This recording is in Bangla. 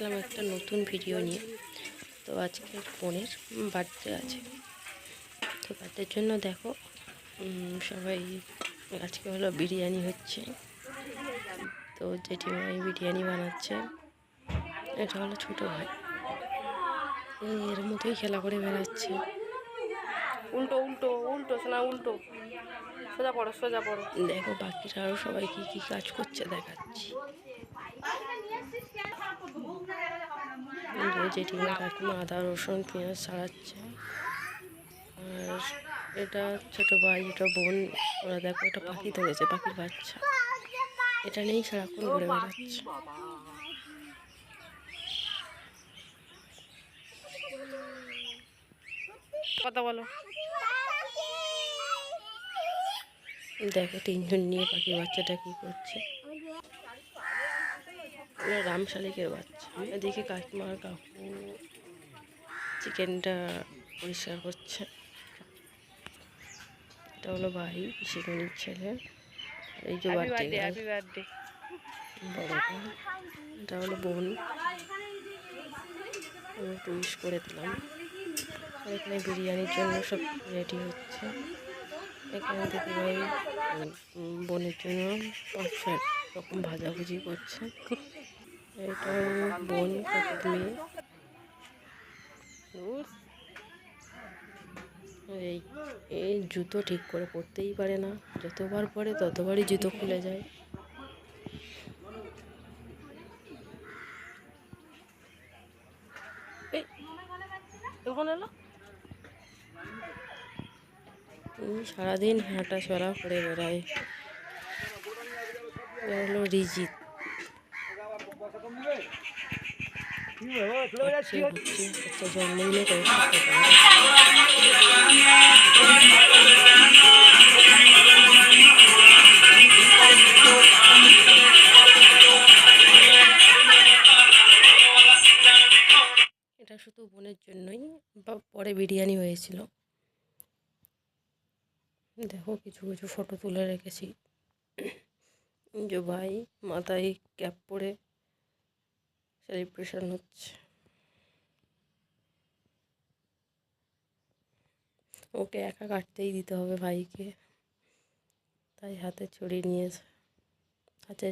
আসলাম একটা নতুন ভিডিও নিয়ে। তো আজকে বোনের বার্থডে আছে। তো বার্থডের জন্য দেখো সবাই আজকে হলো বিরিয়ানি হচ্ছে। তো জেঠিমাই বিরিয়ানি বানাচ্ছে। এটা হলো ছোটো ভাই। এর মতোই খেলা করে বেড়াচ্ছে। উল্টো উল্টো উল্টো শোনা উল্টো। সোজা পড়ো সোজা পড়ো। দেখো বাকিরা আরও সবাই কী কী কাজ করছে দেখাচ্ছি এই যে জেঠিমা কাকিমা আদা রসুন পেঁয়াজ ছাড়াচ্ছে। আর এটা ছোট ভাই এটা বোন ওরা দেখো এটা পাখি ধরেছে পাখির বাচ্চা। এটা নেই সারাক্ষণ ঘুরে বেড়াচ্ছে। কথা বলো। দেখো তিনজন নিয়ে পাখির বাচ্চাটা কি করছে। রাম শালিকের বাচ্চা। এদিকে কাকিমা আর কাকু চিকেনটা পরিষ্কার করছে। এটা হলো ভাই পিসিমণির ছেলে। এই যে বার্থডে এটা হলো বোন। আমি একটু উইশ করে দিলাম। এখানে বিরিয়ানির জন্য সব রেডি হচ্ছে। এখানে দিদি ভাই উম, বোনের জন্য পাঁচ রকম ভাজাভুজি করছে। এটা বোন মেয়ে। এই এই জুতো ঠিক করে পরতেই পারে না। যতবার পরে ততবারই জুতো খুলে যায়। এই এলো। এই সারাদিন হাঁটা চলা করে বেড়ায় হলো রিজিত। জন্মদিনে এটা শুধু বোনের জন্যই, বা পরে বিরিয়ানি হয়েছিল। দেখো কিছু কিছু ফটো তুলে রেখেছি। যে ভাই মাথায় ক্যাপ পরে সেলিব্রেশন হচ্ছে। ওকে একা কাটতেই দিতে হবে ভাইকে। তাই হাতে ছড়িয়ে নিয়েছে হাতে